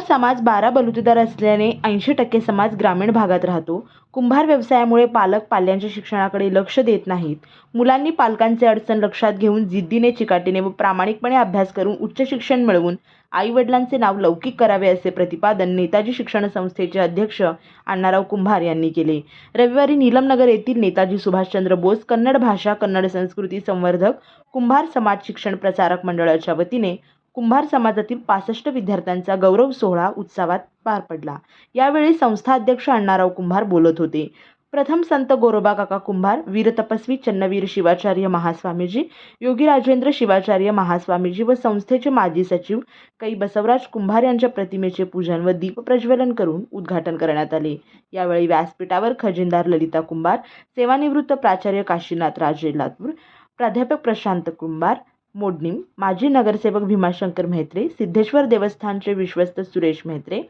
समाज बारा बलुतेदार असल्याने ऐंशी टक्के समाज ग्रामीण भागात राहतो. कुंभार व्यवसायामुळे पालक पाल्यांच्या शिक्षणाकडे लक्ष देत नाहीत. मुलांनी पालकांचे अडचण लक्षात घेऊन जिद्दीने चिकाटीने व प्रामाणिकपणे अभ्यास करून उच्च शिक्षण मिळवून आईवडिलांचे नाव लौकिक करावे असे प्रतिपादन नेताजी शिक्षण संस्थेचे अध्यक्ष अण्णाराव कुंभार यांनी केले. रविवारी नीलमनगर येथील नेताजी सुभाषचंद्र बोस कन्नड भाषा कन्नड संस्कृती संवर्धक कुंभार समाज शिक्षण प्रसारक मंडळाच्या वतीने कुंभार समाजातील पासष्ट विद्यार्थ्यांचा गौरव सोहळा उत्सवात पार पडला. यावेळी संस्था अध्यक्ष अण्णाराव कुंभार बोलत होते. प्रथम संत गोरोबा काका कुंभार वीरतपस्वी चन्नवीर शिवाचार्य महास्वामीजी योगी राजेंद्र शिवाचार्य महास्वामीजी व संस्थेचे माजी सचिव कै बसवराज कुंभार यांच्या प्रतिमेचे पूजन व दीप प्रज्वलन करून उद्घाटन करण्यात आले. यावेळी व्यासपीठावर खजिनदार ललिता कुंभार सेवानिवृत्त प्राचार्य काशीनाथ राजे लातूर प्राध्यापक प्रशांत कुंभार मोडणीम माजी नगरसेवक भीमाशंकर म्हेत्रे सिद्धेश्वर देवस्थानचे विश्वस्त सुरेश म्हेत्रे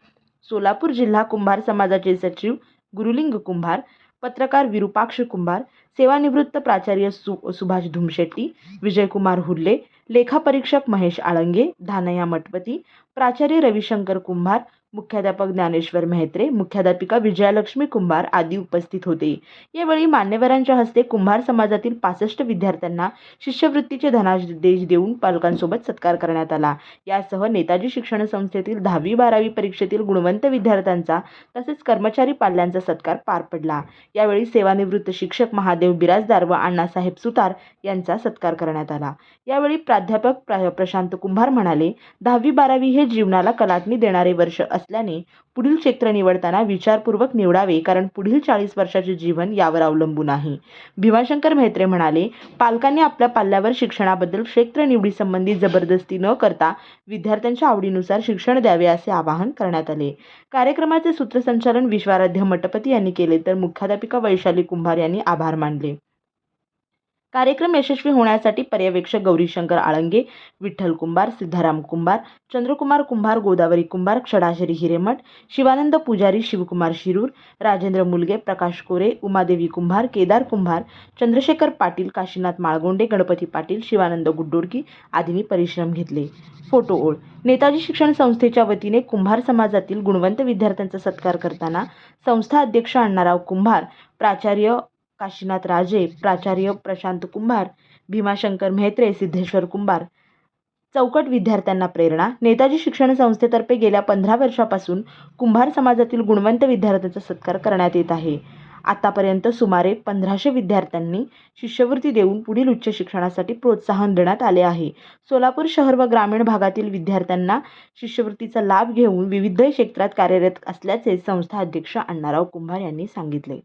सोलापूर जिल्हा कुंभार समाजाचे सचिव गुरुलिंग कुंभार पत्रकार विरुपाक्ष कुंभार सेवानिवृत्त प्राचार्य सु सुभाष धुमशेट्टी विजयकुमार हुर्ले लेखापरीक्षक महेश आळंगे धानया मठपती प्राचार्य रविशंकर कुंभार मुख्याध्यापक ज्ञानेश्वर मेहत्रे मुख्याध्यापिका विजयालक्ष्मी कुंभार आदी उपस्थित होते. यावेळी मान्यवरांच्या हस्ते कुंभार समाजातील पासष्ट विद्यार्थ्यांना शिष्यवृत्तीचे धनादेश देऊन पालकांसोबत सत्कार करण्यात आला. यासह नेताजी शिक्षण संस्थेतील दहावी बारावी परीक्षेतील गुणवंत विद्यार्थ्यांचा तसेच कर्मचारी पाल्यांचा सत्कार पार पडला. यावेळी सेवानिवृत्त शिक्षक महादेव बिराजदार व अण्णासाहेब सुतार यांचा सत्कार करण्यात आला. यावेळी प्राध्यापक प्रा प्रशांत कुंभार म्हणाले दहावी बारावी हे जीवनाला कलाटणी देणारे वर्ष असल्याने पुढील क्षेत्र निवडताना विचारपूर्वक निवडावे कारण पुढील चाळीस वर्षाचे जीवन यावर अवलंबून आहे. भीमाशंकर म्हेत्रे म्हणाले पालकांनी आपल्या पाल्यावर शिक्षणाबद्दल क्षेत्र निवडीसंबंधी जबरदस्ती न करता विद्यार्थ्यांच्या आवडीनुसार शिक्षण द्यावे असे आवाहन करण्यात आले. कार्यक्रमाचे सूत्रसंचालन विश्वाराध्य मठपती यांनी केले तर मुख्याध्यापिका वैशाली कुंभार यांनी आभार मानले. कार्यक्रम यशस्वी होण्यासाठी पर्यवेक्षक गौरीशंकर आळंगे विठ्ठल कुंभार सिद्धाराम कुंभार चंद्रकुमार कुंभार गोदावरी कुंभार क्षडाशरी हिरेमठ शिवानंद पुजारी शिवकुमार शिरूर राजेंद्र मुलगे प्रकाश कोरे उमादेवी कुंभार केदार कुंभार चंद्रशेखर पाटील काशीनाथ माळगोंडे गणपती पाटील शिवानंद गुड्डोडकी आदींनी परिश्रम घेतले. फोटो ओळ. नेताजी शिक्षण संस्थेच्या वतीने कुंभार समाजातील गुणवंत विद्यार्थ्यांचा सत्कार करताना संस्था अध्यक्ष अण्णाराव कुंभार प्राचार्य काशीनाथ राजे प्राचार्य प्रशांत कुंभार भीमाशंकर म्हेत्रे सिद्धेश्वर कुंभार चौकट विद्यार्थ्यांना प्रेरणा. नेताजी शिक्षण संस्थेतर्फे गेल्या पंधरा वर्षापासून कुंभार समाजातील गुणवंत विद्यार्थ्यांचा सत्कार करण्यात येत आहे. आतापर्यंत सुमारे पंधराशे विद्यार्थ्यांनी शिष्यवृत्ती देऊन पुढील उच्च शिक्षणासाठी प्रोत्साहन देण्यात आले आहे. सोलापूर शहर व ग्रामीण भागातील विद्यार्थ्यांना शिष्यवृत्तीचा लाभ घेऊन विविध क्षेत्रात कार्यरत असल्याचे संस्था अध्यक्ष अण्णाराव कुंभार यांनी सांगितले.